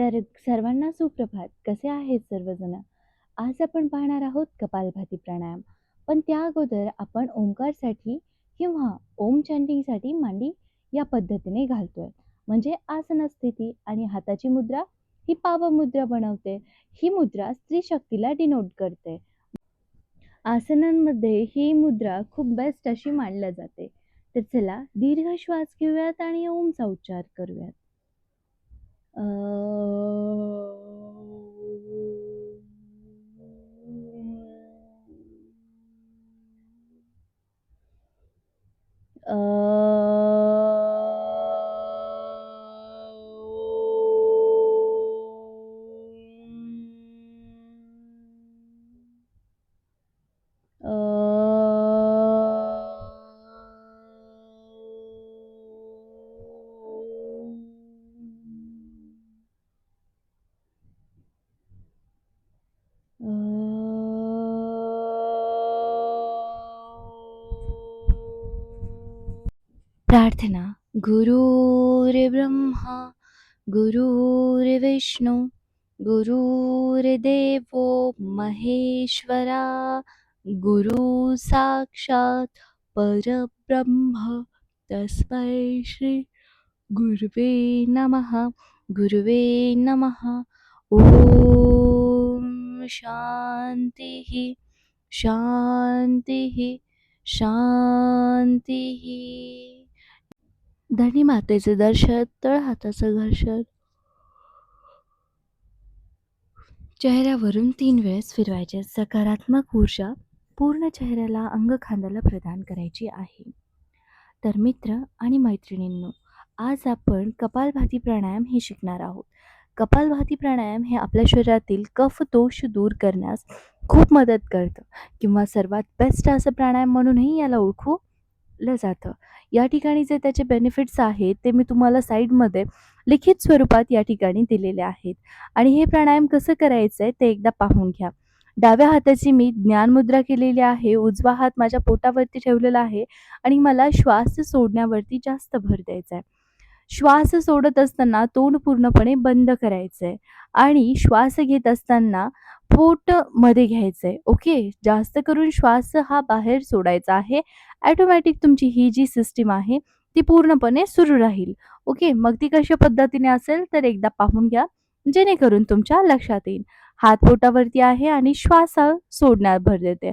तर सर्वांना सुप्रभात. कसे आहेत सर्वजण? आज आपण पाहणार आहोत कपालभाती प्राणायाम. पण त्या अगोदर आपण ओंकारसाठी किंवा ओम चॅन्टिंगसाठी मांडी या पद्धतीने घालतोय. म्हणजे आसन स्थिती आणि हाताची मुद्रा ही पावमुद्रा बनवते. ही मुद्रा स्त्री शक्तीला डिनोट करते. आसनांमध्ये ही मुद्रा खूप बेस्ट अशी मानल्या जाते. तर चला दीर्घ श्वास घेऊयात आणि ओमचा उच्चार करूयात. 呃 प्रार्थना। गुरुर्ब्रह्मा गुरुर्विष्णू गुरुर्देवो महेश्वरा गुरु साक्षात परब्रह्म। तस्मै श्री गुरुवे नमः गुरुवे नमः। ओम शान्तिः शान्तिः शान्तिः। धनी मातेचे दर्शन तळ हाताचं घर्षण. चेहऱ्यावरून तीन वेळेस फिरवायचे. सकारात्मक ऊर्जा पूर्ण चेहऱ्याला अंग खांद्याला प्रदान करायची आहे. तर मित्र आणि मैत्रिणींनो आज आपण कपालभाती प्राणायाम हे शिकणार आहोत. कपालभाती प्राणायाम हे आपल्या शरीरातील कफ दोष दूर करण्यास खूप मदत करतं किंवा सर्वात बेस्ट असं प्राणायाम म्हणूनही याला ओळखू ओळखलं जातं. या ठिकाणी जे त्याचे बेनिफिट्स आहेत ते मी तुम्हाला साईडमध्ये लिखित स्वरूपात या ठिकाणी दिलेले आहेत. आणि हे प्राणायाम कसं करायचं आहे ते एकदा पाहून घ्या. डाव्या हाताची मी ज्ञानमुद्रा केलेली आहे उजवा हात माझ्या पोटावरती ठेवलेला आहे आणि मला श्वास सोडण्यावरती जास्त भर द्यायचा आहे. श्वास सोडत असताना तोंड पूर्णपणे बंद करायचं आहे आणि श्वास घेत असताना पोटमध्ये घ्यायचं आहे ओके? जास्त करून श्वास हा बाहेर सोडायचा आहे. ॲटोमॅटिक तुमची ही जी सिस्टीम आहे ती पूर्णपणे सुरू राहील. ओके? मग ती कशा पद्धतीने असेल तर एकदा पाहून घ्या. जेणेकरून तुमच्या लक्षात येईल. हात पोटावरती आहे आणि श्वास सोडण्यात भर देते.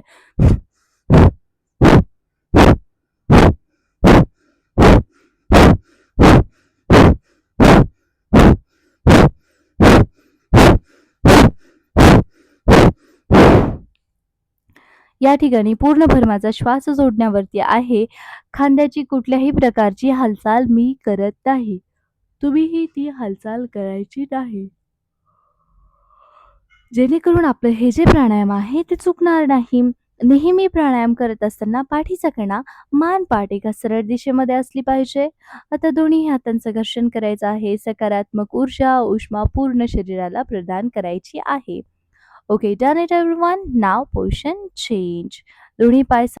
या ठिकाणी पूर्ण भरमाचा श्वास सोडण्यावरती आहे. खांद्याची कुठल्याही प्रकारची हालचाल मी करत नाही. तुम्हीही ती हालचाल करायची नाही. जेणेकरून आपलं हे जे प्राणायाम आहे ते चुकणार नाही. नेहमी प्राणायाम करत असताना पाठीचा कणा मान पाठ एका सरळ दिशेमध्ये असली पाहिजे. आता दोन्ही हातांचं घर्षण करायचं आहे. सकारात्मक ऊर्जा उष्मा पूर्ण शरीराला प्रदान करायची आहे. Okay, done it everyone. Now position change. Luni Pai